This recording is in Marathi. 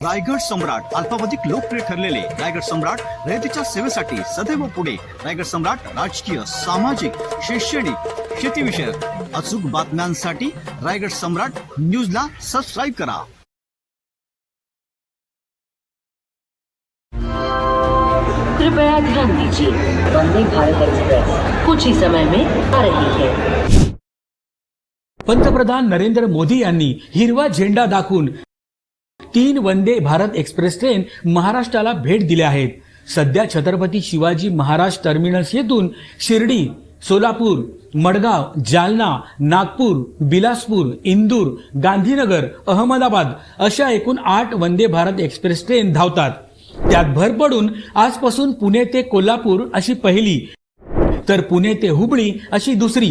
रायगड सम्राट अल्पावधिक लोकप्रिय ठरलेले रायगड सम्राट रयतेच्या सेवेसाठी सदैव पुढे. रायगड सम्राट राजकीय सामाजिक शैक्षणिक शेतीविषयक अचूक बातम्यांसाठी रायगड सम्राट न्यूजला सबस्क्राईब करा. कृपया ध्यान दीजिए वंदे भारत एक्सप्रेस. कुछ ही समय में आ रही है. पंतप्रधान नरेंद्र मोदी यांनी हिरवा झेंडा दाखवून तीन वंदे भारत एक्सप्रेस ट्रेन महाराष्ट्राला भेट दिल्या आहेत. सध्या छत्रपती शिवाजी महाराज टर्मिनस येथून शिर्डी सोलापूर मडगाव जालना नागपूर बिलासपूर इंदूर गांधीनगर अहमदाबाद अशा एकूण आठ वंदे भारत एक्सप्रेस ट्रेन धावतात. त्यात भर पडून आजपासून पुणे ते कोल्हापूर अशी पहिली तर पुणे ते हुबळी अशी दुसरी.